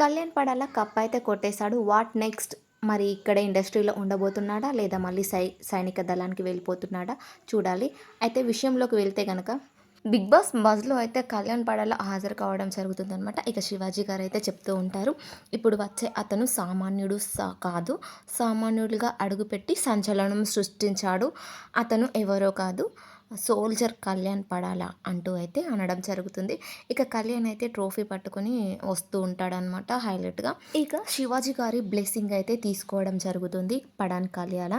Kalyan Padala cup అయితే కొట్టేశాడు. What next? మరి ఇక్కడ ఇండస్ట్రీలో ఉండబోతున్నాడా లేదా మళ్ళీ సై సైనిక దళానికి వెళ్ళిపోతున్నాడా? చూడాలి. అయితే విషయంలోకి వెళ్తే కనుక బిగ్ బాస్ బజ్లో అయితే కళ్యాణ్ పడాల హాజరు కావడం జరుగుతుందనమాట ఇక శివాజీ గారు అయితే చెప్తూ ఉంటారు ఇప్పుడు వచ్చే అతను సామాన్యుడు సా కాదు. సామాన్యుడిగా అడుగుపెట్టి సంచలనం సృష్టించాడు. అతను ఎవరో కాదు. సోల్జర్ కళ్యాణ్ పడాలా అంటూ అయితే అనడం జరుగుతుంది. ఇక కళ్యాణ్ అయితే ట్రోఫీ పట్టుకొని వస్తూ ఉంటాడనమాట హైలైట్గా. ఇక శివాజీ గారి బ్లెస్సింగ్ అయితే తీసుకోవడం జరుగుతుంది పడాన్ కళ్యాణ.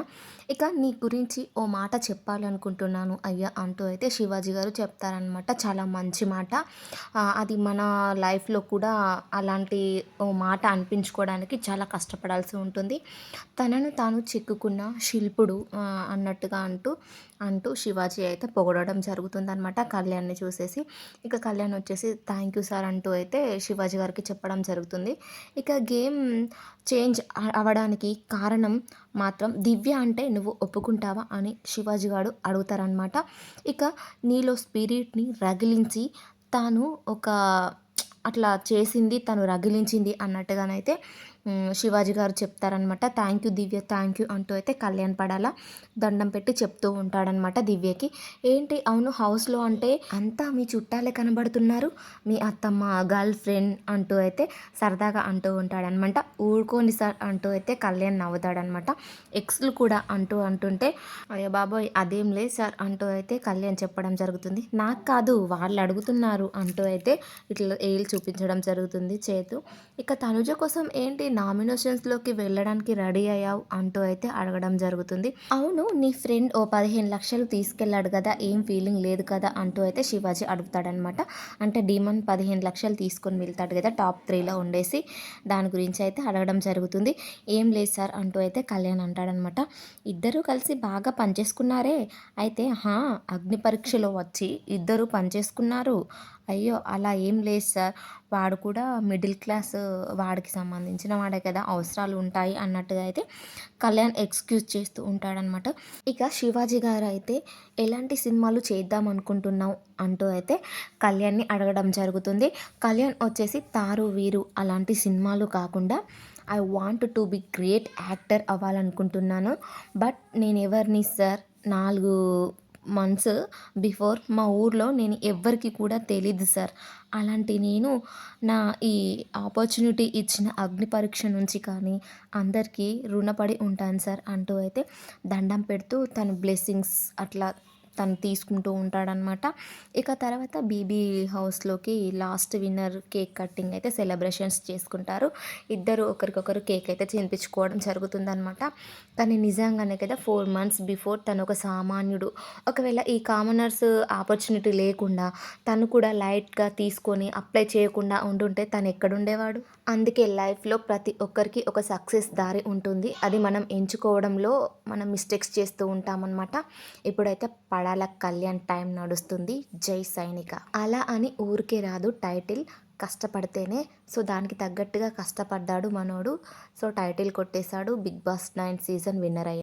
ఇక నీ గురించి ఓ మాట చెప్పాలనుకుంటున్నాను అయ్యా అంటూ అయితే శివాజీ గారు చెప్తారనమాట చాలా మంచి మాట. అది మన లైఫ్లో కూడా అలాంటి ఓ మాట అనిపించుకోవడానికి చాలా కష్టపడాల్సి ఉంటుంది. తనను తాను చిక్కుకున్న శిల్పుడు అన్నట్టుగా అంటూ అంటూ శివాజీ అయితే పొగడడం జరుగుతుందనమాట కళ్యాణ్ని చూసేసి. ఇక కళ్యాణ్ వచ్చేసి థ్యాంక్ యూ సార్ అంటూ అయితే శివాజీ గారికి చెప్పడం జరుగుతుంది. ఇక గేమ్ చేంజ్ అవ్వడానికి కారణం మాత్రం దివ్య అంటే నువ్వు ఒప్పుకుంటావా అని శివాజీ గారు అడుగుతారనమాట ఇక నీలో స్పిరిట్ని రగిలించి తాను ఒక అట్లా చేసింది తను రగిలించింది అన్నట్టుగానైతే శివాజీ గారు చెప్తారనమాట thank you Divya thank you అంటూ అయితే కళ్యాణ్ పడాల దండం పెట్టి చెప్తూ ఉంటాడనమాట దివ్యకి. ఏంటి అవును హౌస్లో అంటే అంతా మీ చుట్టాలే కనబడుతున్నారు మీ అత్తమ్మ గర్ల్ ఫ్రెండ్ అంటూ అయితే సరదాగా అంటూ ఉంటాడనమాట ఊరుకోని సార్ అంటూ అయితే కళ్యాణ్ నవ్వుతాడనమాట ఎక్స్లు కూడా అంటూ అంటుంటే అయ్యో బాబోయ్ అదేం లేదు సార్ అంటూ అయితే కళ్యాణ్ చెప్పడం జరుగుతుంది. నాకు కాదు వాళ్ళు అడుగుతున్నారు అంటూ అయితే ఇట్లా ఏల్చి చూపించడం జరుగుతుంది చేతు. ఇక తనుజ కోసం ఏంటి నామినేషన్స్లోకి వెళ్ళడానికి రెడీ అయ్యావు అంటూ అయితే అడగడం జరుగుతుంది. అవును నీ ఫ్రెండ్ ఓ పదిహేను లక్షలు తీసుకెళ్ళాడు కదా ఏం ఫీలింగ్ లేదు కదా అంటూ అయితే శివాజీ అడుగుతాడనమాట. అంటే డీమన్ పదిహేను లక్షలు తీసుకొని వెళ్తాడు కదా టాప్ త్రీలో ఉండేసి దాని గురించి అయితే అడగడం జరుగుతుంది. ఏం లేదు సార్ అంటూ అయితే కళ్యాణ్ అంటాడనమాట. ఇద్దరూ కలిసి బాగా పనిచేసుకున్నారే? అయితే హా అగ్ని పరీక్షలో వచ్చి ఇద్దరు పనిచేసుకున్నారు. అయ్యో! అలా ఏం లేదు సార్. వాడు కూడా మిడిల్ క్లాస్ వాడికి సంబంధించిన వాడే కదా అవసరాలు ఉంటాయి అన్నట్టుగా అయితే కళ్యాణ్ ఎక్స్క్యూజ్ చేస్తూ ఉంటాడనమాట ఇక శివాజీ గారు అయితే ఎలాంటి సినిమాలు చేద్దాం అనుకుంటున్నావు? అంటూ అయితే కళ్యాణ్ని అడగడం జరుగుతుంది. కళ్యాణ్ వచ్చేసి తారు వీరు అలాంటి సినిమాలు కాకుండా I want to be great actor అవ్వాలనుకుంటున్నాను but నేను ఎవరిని సార్? నాలుగు మంత్స్ బిఫోర్ మా ఊర్లో నేను ఎవ్వరికి కూడా తెలీదు సార్. అలాంటి నేను నా ఈ ఆపర్చునిటీ ఇచ్చిన అగ్ని పరీక్ష నుంచి కానీ అందరికీ రుణపడి ఉంటాను సార్ అంటూ అయితే దండం పెడుతూ తన బ్లెస్సింగ్స్ అట్లా తను తీసుకుంటూ ఉంటాడనమాట ఇక తర్వాత బీబీ హౌస్లోకి లాస్ట్ విన్నర్ కేక్ కట్టింగ్ అయితే సెలబ్రేషన్స్ చేసుకుంటారు. ఇద్దరు ఒకరికొకరు కేక్ అయితే తినిపించుకోవడం జరుగుతుందనమాట కానీ నిజంగానే కదా ఫోర్ మంత్స్ బిఫోర్ తను ఒక సామాన్యుడు. ఒకవేళ ఈ కామనర్స్ ఆపర్చునిటీ లేకుండా తను కూడా లైట్గా తీసుకొని అప్లై చేయకుండా ఉండుంటే తను ఎక్కడుండేవాడు అందుకే లైఫ్లో ప్రతి ఒక్కరికి ఒక సక్సెస్ దారి ఉంటుంది. అది మనం ఎంచుకోవడంలో మనం మిస్టేక్స్ చేస్తూ ఉంటామన్నమాట. ఇప్పుడైతే పడాల కళ్యాణ్ టైం నడుస్తుంది. జై సైనిక. అలా అని ఊరికే రాదు టైటిల్. కష్టపడితేనే. సో దానికి తగ్గట్టుగా కష్టపడ్డాడు మనోడు. సో టైటిల్ కొట్టేశాడు. Bigg Boss nine season winner అయ్యాడు.